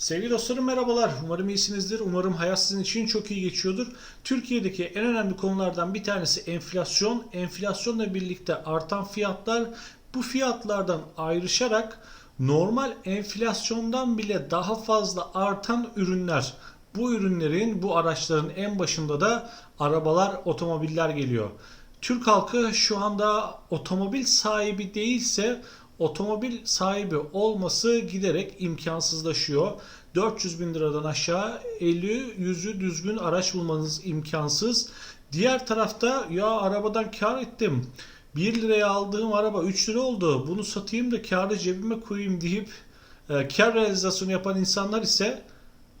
Sevgili dostlarım merhabalar. Umarım iyisinizdir. Umarım hayat sizin için çok iyi geçiyordur. Türkiye'deki en önemli konulardan bir tanesi enflasyon. Enflasyonla birlikte artan fiyatlar bu fiyatlardan ayrışarak normal enflasyondan bile daha fazla artan ürünler. Bu ürünlerin, bu araçların en başında da arabalar, otomobiller geliyor. Türk halkı şu anda otomobil sahibi değilse otomobil sahibi olması giderek imkansızlaşıyor. 400 bin liradan aşağı 50 yüzü düzgün araç bulmanız imkansız. Diğer tarafta ya arabadan kar ettim. 1 liraya aldığım araba 3 lira oldu. Bunu satayım da karı cebime koyayım deyip e, kar realizasyonu yapan insanlar ise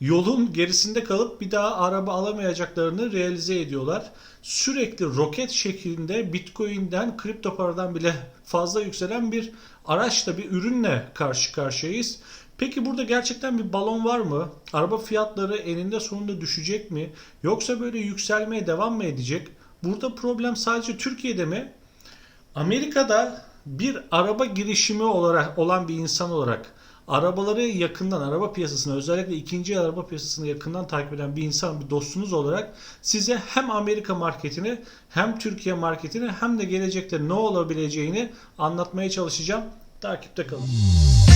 yolun gerisinde kalıp bir daha araba alamayacaklarını realize ediyorlar. Sürekli roket şeklinde Bitcoin'den, kripto paradan bile fazla yükselen bir araçla, bir ürünle karşı karşıyayız. Peki burada gerçekten bir balon var mı? Araba fiyatları eninde sonunda düşecek mi? Yoksa böyle yükselmeye devam mı edecek? Burada problem sadece Türkiye'de mi? Amerika'da bir araba girişimi olarak olan bir insan olarak arabaları yakından araba piyasasını özellikle ikinci araba piyasasını yakından takip eden bir insan bir dostunuz olarak size hem Amerika marketini hem Türkiye marketini hem de gelecekte ne olabileceğini anlatmaya çalışacağım. Takipte kalın.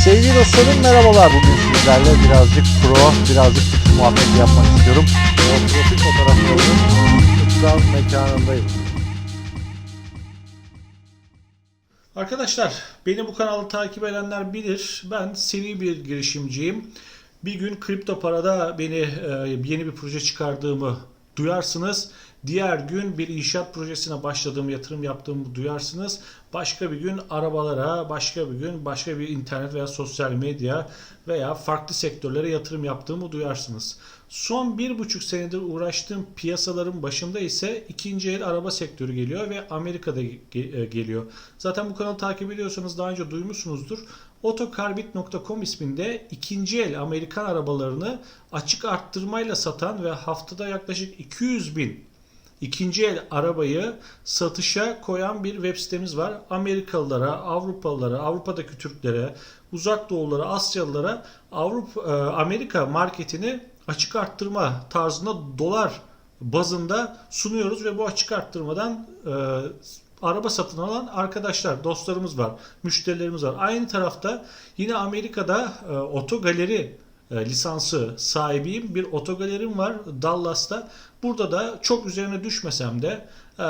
Sevgili dostlarım merhabalar. Bugün sizlerle birazcık pro, birazcık fikir muhabbeti yapmak istiyorum. Profil fotoğraflarının mekanındayım. Arkadaşlar beni bu kanalı takip edenler bilir. Ben seri bir girişimciyim. Bir gün kripto parada beni e, yeni bir proje çıkardığımı duyarsınız. Diğer gün bir inşaat projesine başladığımı, yatırım yaptığımı duyarsınız. Başka bir gün arabalara, başka bir gün başka bir internet veya sosyal medya veya farklı sektörlere yatırım yaptığımı duyarsınız. Son bir buçuk senedir uğraştığım piyasaların başında ise ikinci el araba sektörü geliyor ve Amerika'da ge- e, geliyor. Zaten bu kanalı takip ediyorsanız daha önce duymuşsunuzdur. Otokarbit.com isminde ikinci el Amerikan arabalarını açık arttırmayla satan ve haftada yaklaşık 200 bin ikinci el arabayı satışa koyan bir web sitemiz var. Amerikalılara, Avrupalılara, Avrupa'daki Türklere, Uzak Doğulara, Asyalılara Avrupa e, Amerika marketini açık arttırma tarzında dolar bazında sunuyoruz ve bu açık arttırmadan e, araba satın alan arkadaşlar, dostlarımız var, müşterilerimiz var. Aynı tarafta yine Amerika'da e, otogaleri e, lisansı sahibiyim. Bir otogalerim var Dallas'ta. Burada da çok üzerine düşmesem de e,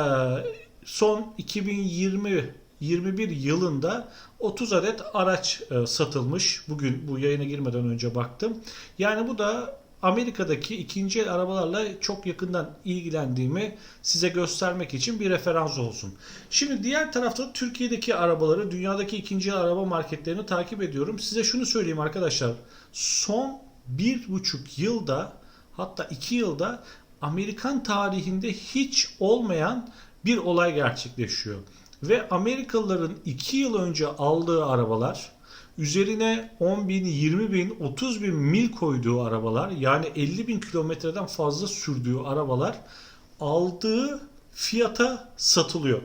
son 2020 21 yılında 30 adet araç e, satılmış. Bugün bu yayına girmeden önce baktım. Yani bu da Amerika'daki ikinci el arabalarla çok yakından ilgilendiğimi size göstermek için bir referans olsun. Şimdi diğer tarafta Türkiye'deki arabaları, dünyadaki ikinci el araba marketlerini takip ediyorum. Size şunu söyleyeyim arkadaşlar. Son bir buçuk yılda hatta iki yılda Amerikan tarihinde hiç olmayan bir olay gerçekleşiyor. Ve Amerikalıların 2 yıl önce aldığı arabalar üzerine 10 bin, 20 bin, 30 bin mil koyduğu arabalar yani 50 bin kilometreden fazla sürdüğü arabalar aldığı fiyata satılıyor.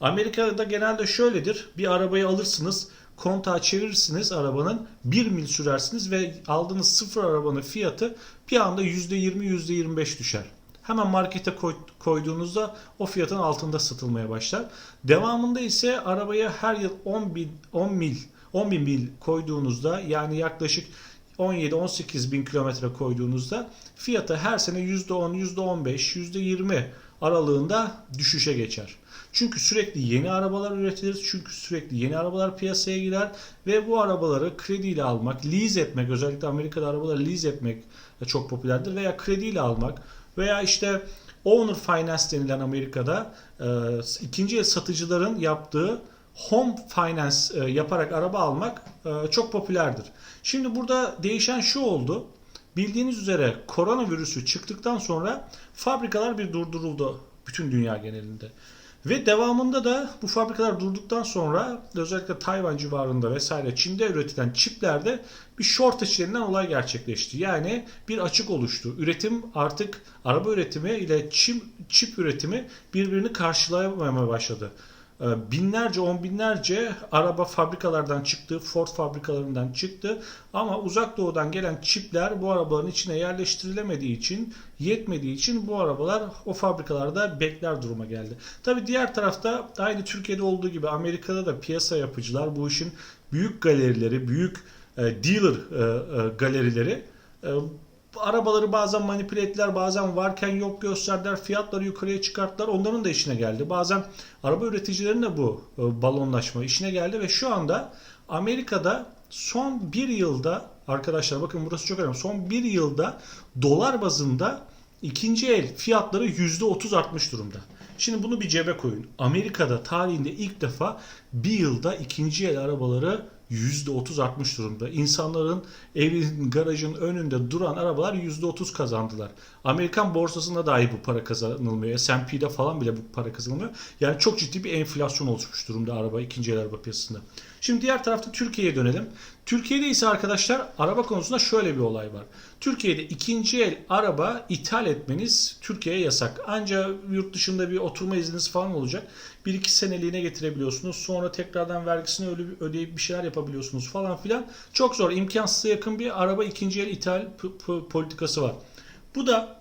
Amerika'da genelde şöyledir. Bir arabayı alırsınız, kontağı çevirirsiniz arabanın, 1 mil sürersiniz ve aldığınız sıfır arabanın fiyatı bir anda %20, %25 düşer. Hemen markete koy- koyduğunuzda o fiyatın altında satılmaya başlar. Devamında ise arabaya her yıl 10 bin, 10 mil, 10 bin mil koyduğunuzda yani yaklaşık 17-18 bin kilometre koyduğunuzda fiyatı her sene %10, %15, %20 aralığında düşüşe geçer. Çünkü sürekli yeni arabalar üretilir. Çünkü sürekli yeni arabalar piyasaya girer ve bu arabaları krediyle almak, lease etmek, özellikle Amerika'da arabaları lease etmek çok popülerdir veya krediyle almak veya işte owner finance denilen Amerika'da e, ikinci el satıcıların yaptığı home finance e, yaparak araba almak e, çok popülerdir. Şimdi burada değişen şu oldu. Bildiğiniz üzere koronavirüsü çıktıktan sonra fabrikalar bir durduruldu bütün dünya genelinde. Ve devamında da bu fabrikalar durduktan sonra özellikle Tayvan civarında vesaire Çin'de üretilen çiplerde bir shortage denilen olay gerçekleşti. Yani bir açık oluştu. Üretim artık araba üretimi ile çip, çip üretimi birbirini karşılayamamaya başladı. E, binlerce on binlerce araba fabrikalardan çıktı, Ford fabrikalarından çıktı ama uzak doğudan gelen çipler bu arabaların içine yerleştirilemediği için yetmediği için bu arabalar o fabrikalarda bekler duruma geldi. Tabi diğer tarafta aynı Türkiye'de olduğu gibi Amerika'da da piyasa yapıcılar bu işin büyük galerileri, büyük e, dealer e, e, galerileri arabaları bazen manipüle ettiler, bazen varken yok gösterdiler, fiyatları yukarıya çıkarttılar. Onların da işine geldi. Bazen araba üreticilerinin de bu e, balonlaşma işine geldi ve şu anda Amerika'da son bir yılda arkadaşlar bakın burası çok önemli. Son bir yılda dolar bazında ikinci el fiyatları %30 artmış durumda. Şimdi bunu bir cebe koyun. Amerika'da tarihinde ilk defa bir yılda ikinci el arabaları %30 artmış durumda. İnsanların evin, garajın önünde duran arabalar %30 kazandılar. Amerikan borsasında dahi bu para kazanılmıyor. S&P'de falan bile bu para kazanılmıyor. Yani çok ciddi bir enflasyon oluşmuş durumda araba, ikinci el araba piyasasında. Şimdi diğer tarafta Türkiye'ye dönelim. Türkiye'de ise arkadaşlar araba konusunda şöyle bir olay var. Türkiye'de ikinci el araba ithal etmeniz Türkiye'ye yasak. Ancak yurt dışında bir oturma izniniz falan olacak. 1-2 seneliğine getirebiliyorsunuz. Sonra tekrardan vergisini öde- ödeyip bir şeyler yapabiliyorsunuz falan filan. Çok zor, imkansıza yakın bir araba ikinci el ithal politikası var. Bu da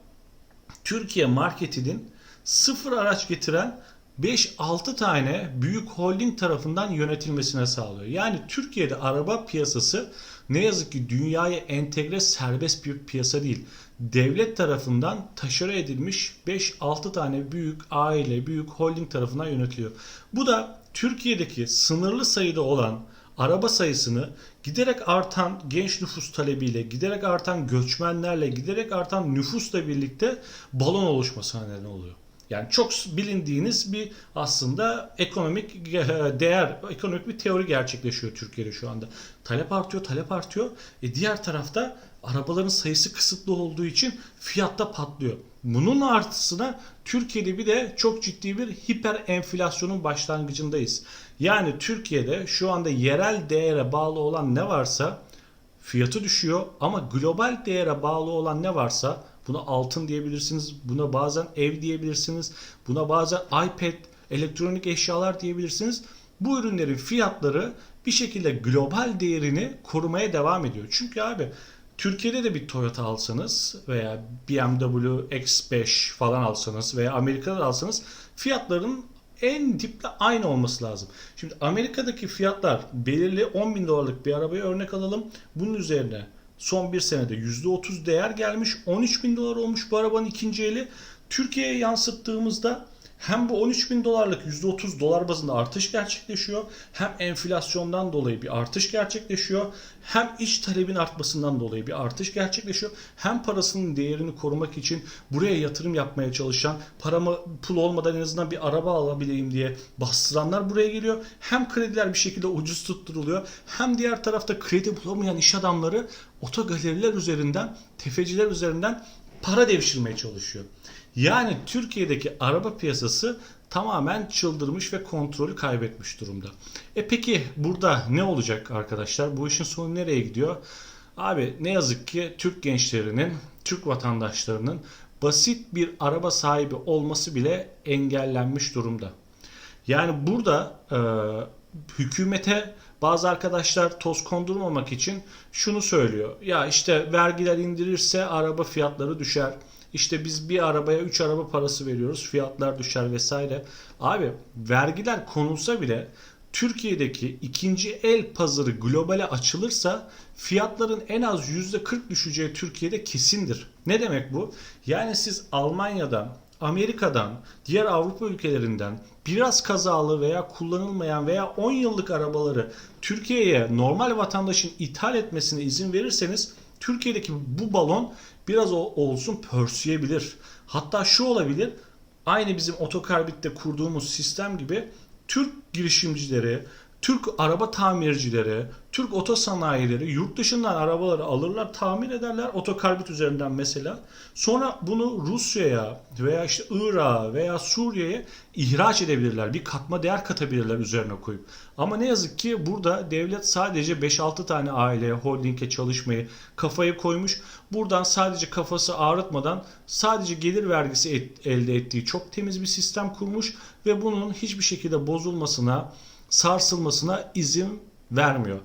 Türkiye marketinin sıfır araç getiren 5-6 tane büyük holding tarafından yönetilmesine sağlıyor. Yani Türkiye'de araba piyasası ne yazık ki dünyaya entegre serbest bir piyasa değil. Devlet tarafından taşera edilmiş 5-6 tane büyük aile, büyük holding tarafından yönetiliyor. Bu da Türkiye'deki sınırlı sayıda olan araba sayısını giderek artan genç nüfus talebiyle, giderek artan göçmenlerle, giderek artan nüfusla birlikte balon oluşmasına neden oluyor. Yani çok bilindiğiniz bir aslında ekonomik değer, ekonomik bir teori gerçekleşiyor Türkiye'de şu anda. Talep artıyor, talep artıyor. E diğer tarafta arabaların sayısı kısıtlı olduğu için fiyatta patlıyor. Bunun artısına Türkiye'de bir de çok ciddi bir hiper enflasyonun başlangıcındayız. Yani Türkiye'de şu anda yerel değere bağlı olan ne varsa fiyatı düşüyor ama global değere bağlı olan ne varsa buna altın diyebilirsiniz, buna bazen ev diyebilirsiniz, buna bazen iPad, elektronik eşyalar diyebilirsiniz. Bu ürünlerin fiyatları bir şekilde global değerini korumaya devam ediyor. Çünkü abi Türkiye'de de bir Toyota alsanız veya BMW X5 falan alsanız veya Amerika'da da alsanız fiyatların en diple aynı olması lazım. Şimdi Amerika'daki fiyatlar belirli 10 bin dolarlık bir arabayı örnek alalım. Bunun üzerine son bir senede %30 değer gelmiş. 13 bin dolar olmuş bu arabanın ikinci eli. Türkiye'ye yansıttığımızda hem bu 13 bin dolarlık %30 dolar bazında artış gerçekleşiyor. Hem enflasyondan dolayı bir artış gerçekleşiyor. Hem iç talebin artmasından dolayı bir artış gerçekleşiyor. Hem parasının değerini korumak için buraya yatırım yapmaya çalışan, paramı pul olmadan en azından bir araba alabileyim diye bastıranlar buraya geliyor. Hem krediler bir şekilde ucuz tutturuluyor. Hem diğer tarafta kredi bulamayan iş adamları otogaleriler üzerinden, tefeciler üzerinden para devşirmeye çalışıyor. Yani Türkiye'deki araba piyasası tamamen çıldırmış ve kontrolü kaybetmiş durumda. E peki burada ne olacak arkadaşlar? Bu işin sonu nereye gidiyor? Abi ne yazık ki Türk gençlerinin, Türk vatandaşlarının basit bir araba sahibi olması bile engellenmiş durumda. Yani burada e, hükümete bazı arkadaşlar toz kondurmamak için şunu söylüyor. Ya işte vergiler indirirse araba fiyatları düşer. İşte biz bir arabaya 3 araba parası veriyoruz. Fiyatlar düşer vesaire. Abi vergiler konulsa bile Türkiye'deki ikinci el pazarı globale açılırsa fiyatların en az %40 düşeceği Türkiye'de kesindir. Ne demek bu? Yani siz Almanya'dan, Amerika'dan, diğer Avrupa ülkelerinden biraz kazalı veya kullanılmayan veya 10 yıllık arabaları Türkiye'ye normal vatandaşın ithal etmesine izin verirseniz Türkiye'deki bu balon biraz o- olsun pörsüyebilir. Hatta şu olabilir. Aynı bizim otokarbit'te kurduğumuz sistem gibi Türk girişimcileri, Türk araba tamircileri, Türk otosanayileri yurt dışından arabaları alırlar, tamir ederler otokarbit üzerinden mesela. Sonra bunu Rusya'ya veya işte Irak'a veya Suriye'ye ihraç edebilirler. Bir katma değer katabilirler üzerine koyup. Ama ne yazık ki burada devlet sadece 5-6 tane aileye, holdinge çalışmayı kafayı koymuş. Buradan sadece kafası ağrıtmadan sadece gelir vergisi et- elde ettiği çok temiz bir sistem kurmuş ve bunun hiçbir şekilde bozulmasına, sarsılmasına izin vermiyor.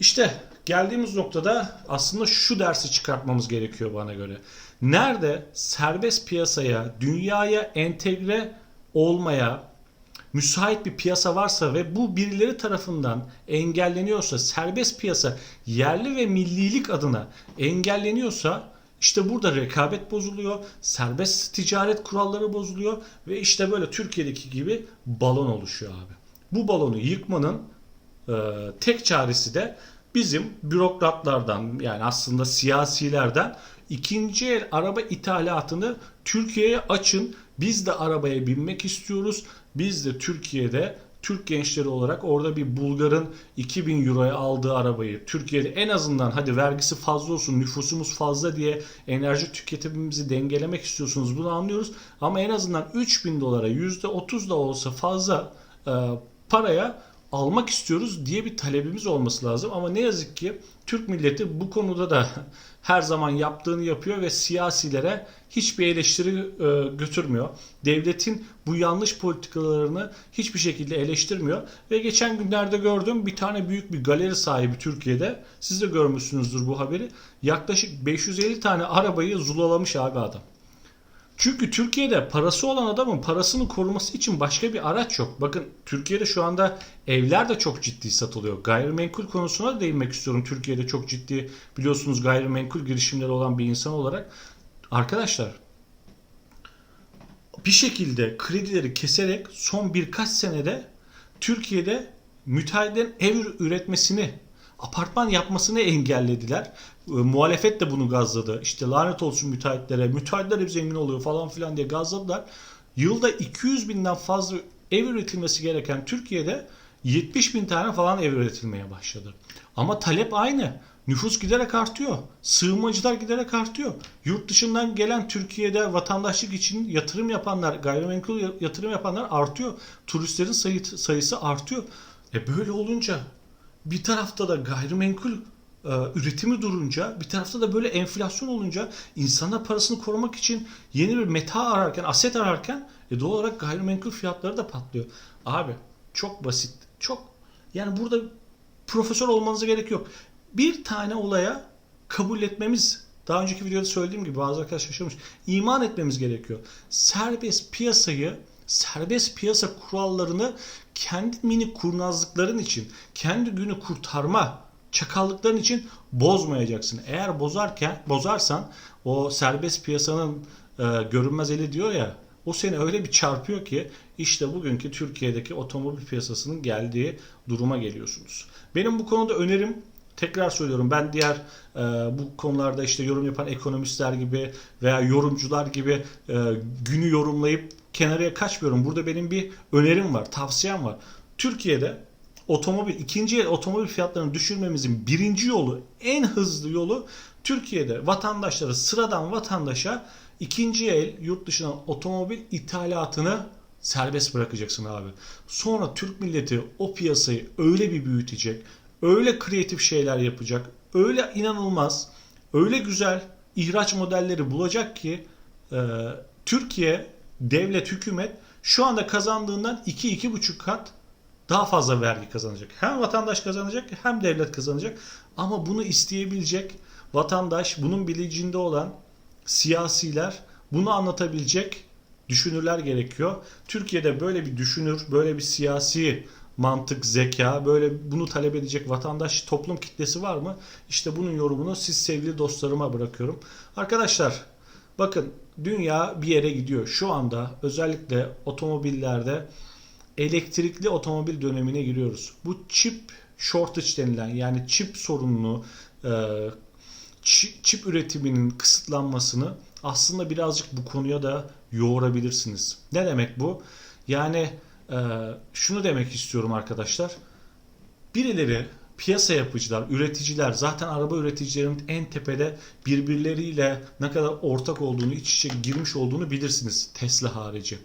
İşte geldiğimiz noktada aslında şu dersi çıkartmamız gerekiyor bana göre. Nerede serbest piyasaya, dünyaya entegre olmaya müsait bir piyasa varsa ve bu birileri tarafından engelleniyorsa, serbest piyasa yerli ve millilik adına engelleniyorsa işte burada rekabet bozuluyor, serbest ticaret kuralları bozuluyor ve işte böyle Türkiye'deki gibi balon oluşuyor abi. Bu balonu yıkmanın e, tek çaresi de bizim bürokratlardan yani aslında siyasilerden ikinci el araba ithalatını Türkiye'ye açın. Biz de arabaya binmek istiyoruz. Biz de Türkiye'de Türk gençleri olarak orada bir Bulgar'ın 2000 euroya aldığı arabayı Türkiye'de en azından hadi vergisi fazla olsun nüfusumuz fazla diye enerji tüketimimizi dengelemek istiyorsunuz bunu anlıyoruz. Ama en azından 3000 dolara %30 da olsa fazla e, paraya almak istiyoruz diye bir talebimiz olması lazım. Ama ne yazık ki Türk milleti bu konuda da her zaman yaptığını yapıyor ve siyasilere hiçbir eleştiri e, götürmüyor. Devletin bu yanlış politikalarını hiçbir şekilde eleştirmiyor. Ve geçen günlerde gördüm bir tane büyük bir galeri sahibi Türkiye'de. Siz de görmüşsünüzdür bu haberi. Yaklaşık 550 tane arabayı zulalamış abi adam. Çünkü Türkiye'de parası olan adamın parasını koruması için başka bir araç yok. Bakın Türkiye'de şu anda evler de çok ciddi satılıyor. Gayrimenkul konusuna da değinmek istiyorum. Türkiye'de çok ciddi biliyorsunuz gayrimenkul girişimleri olan bir insan olarak. Arkadaşlar bir şekilde kredileri keserek son birkaç senede Türkiye'de müteahhitlerin ev üretmesini, apartman yapmasını engellediler. E, muhalefet de bunu gazladı. İşte lanet olsun müteahhitlere, müteahhitler hep zengin oluyor falan filan diye gazladılar. Yılda 200 binden fazla ev üretilmesi gereken Türkiye'de 70 bin tane falan ev üretilmeye başladı. Ama talep aynı. Nüfus giderek artıyor. Sığınmacılar giderek artıyor. Yurt dışından gelen Türkiye'de vatandaşlık için yatırım yapanlar, gayrimenkul yatırım yapanlar artıyor. Turistlerin sayı, sayısı artıyor. E böyle olunca bir tarafta da gayrimenkul e, üretimi durunca bir tarafta da böyle enflasyon olunca insanlar parasını korumak için yeni bir meta ararken, aset ararken e, doğal olarak gayrimenkul fiyatları da patlıyor. Abi çok basit. Çok yani burada profesör olmanıza gerek yok. Bir tane olaya kabul etmemiz daha önceki videoda söylediğim gibi bazı arkadaşlar şaşırmış. iman etmemiz gerekiyor. Serbest piyasayı serbest piyasa kurallarını kendi mini kurnazlıkların için, kendi günü kurtarma çakallıkların için bozmayacaksın. Eğer bozarken bozarsan o serbest piyasanın e, görünmez eli diyor ya o seni öyle bir çarpıyor ki işte bugünkü Türkiye'deki otomobil piyasasının geldiği duruma geliyorsunuz. Benim bu konuda önerim tekrar söylüyorum ben diğer e, bu konularda işte yorum yapan ekonomistler gibi veya yorumcular gibi e, günü yorumlayıp kenarıya kaçmıyorum. Burada benim bir önerim var, tavsiyem var. Türkiye'de otomobil, ikinci el otomobil fiyatlarını düşürmemizin birinci yolu, en hızlı yolu Türkiye'de vatandaşları, sıradan vatandaşa ikinci el yurt dışından otomobil ithalatını serbest bırakacaksın abi. Sonra Türk milleti o piyasayı öyle bir büyütecek, öyle kreatif şeyler yapacak, öyle inanılmaz, öyle güzel ihraç modelleri bulacak ki e, Türkiye devlet hükümet şu anda kazandığından 2-2,5 kat daha fazla vergi kazanacak. Hem vatandaş kazanacak hem devlet kazanacak. Ama bunu isteyebilecek vatandaş, bunun bilincinde olan siyasiler bunu anlatabilecek düşünürler gerekiyor. Türkiye'de böyle bir düşünür, böyle bir siyasi mantık, zeka, böyle bunu talep edecek vatandaş toplum kitlesi var mı? İşte bunun yorumunu siz sevgili dostlarıma bırakıyorum. Arkadaşlar bakın dünya bir yere gidiyor. Şu anda özellikle otomobillerde elektrikli otomobil dönemine giriyoruz. Bu chip shortage denilen yani çip sorununu, e, çip üretiminin kısıtlanmasını aslında birazcık bu konuya da yoğurabilirsiniz. Ne demek bu? Yani e, şunu demek istiyorum arkadaşlar. Birileri piyasa yapıcılar, üreticiler zaten araba üreticilerinin en tepede birbirleriyle ne kadar ortak olduğunu, iç içe girmiş olduğunu bilirsiniz Tesla harici.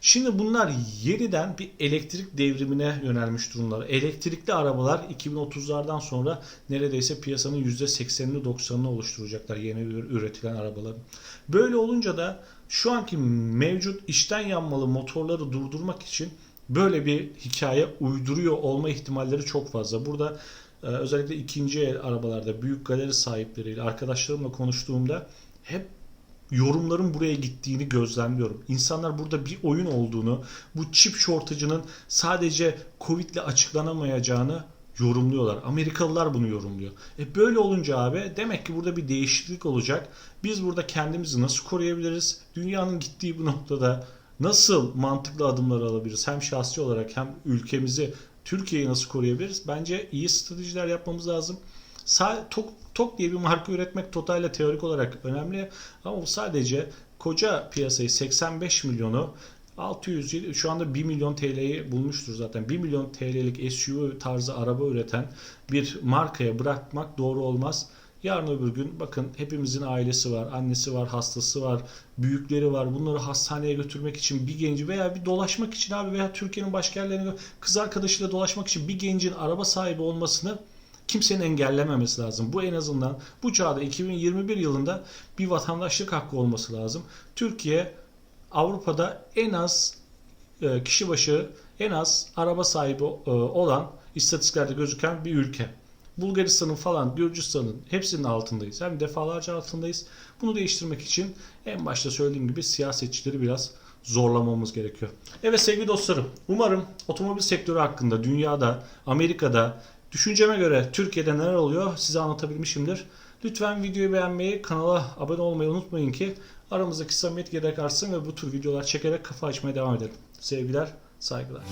Şimdi bunlar yeniden bir elektrik devrimine yönelmiş durumlar. Elektrikli arabalar 2030'lardan sonra neredeyse piyasanın %80'ini 90'ını oluşturacaklar yeni üretilen arabaların. Böyle olunca da şu anki mevcut içten yanmalı motorları durdurmak için böyle bir hikaye uyduruyor olma ihtimalleri çok fazla. Burada e, özellikle ikinci el arabalarda büyük galeri sahipleriyle arkadaşlarımla konuştuğumda hep yorumların buraya gittiğini gözlemliyorum. İnsanlar burada bir oyun olduğunu, bu chip shortage'ının sadece Covid ile açıklanamayacağını yorumluyorlar. Amerikalılar bunu yorumluyor. E böyle olunca abi demek ki burada bir değişiklik olacak. Biz burada kendimizi nasıl koruyabiliriz? Dünyanın gittiği bu noktada nasıl mantıklı adımlar alabiliriz? Hem şahsi olarak hem ülkemizi, Türkiye'yi nasıl koruyabiliriz? Bence iyi stratejiler yapmamız lazım. Tok, Tok diye bir marka üretmek totalde teorik olarak önemli ama bu sadece koca piyasayı 85 milyonu 600 yıl- şu anda 1 milyon TL'yi bulmuştur zaten. 1 milyon TL'lik SUV tarzı araba üreten bir markaya bırakmak doğru olmaz. Yarın öbür gün bakın hepimizin ailesi var, annesi var, hastası var, büyükleri var. Bunları hastaneye götürmek için bir genci veya bir dolaşmak için abi veya Türkiye'nin başka yerlerine kız arkadaşıyla dolaşmak için bir gencin araba sahibi olmasını kimsenin engellememesi lazım. Bu en azından bu çağda 2021 yılında bir vatandaşlık hakkı olması lazım. Türkiye Avrupa'da en az e, kişi başı en az araba sahibi e, olan istatistiklerde gözüken bir ülke. Bulgaristan'ın falan, Gürcistan'ın hepsinin altındayız. Hem defalarca altındayız. Bunu değiştirmek için en başta söylediğim gibi siyasetçileri biraz zorlamamız gerekiyor. Evet sevgili dostlarım, umarım otomobil sektörü hakkında dünyada, Amerika'da, düşünceme göre Türkiye'de neler oluyor size anlatabilmişimdir. Lütfen videoyu beğenmeyi, kanala abone olmayı unutmayın ki aramızdaki samimiyet gerek artsın ve bu tür videolar çekerek kafa açmaya devam edelim. Sevgiler, saygılar.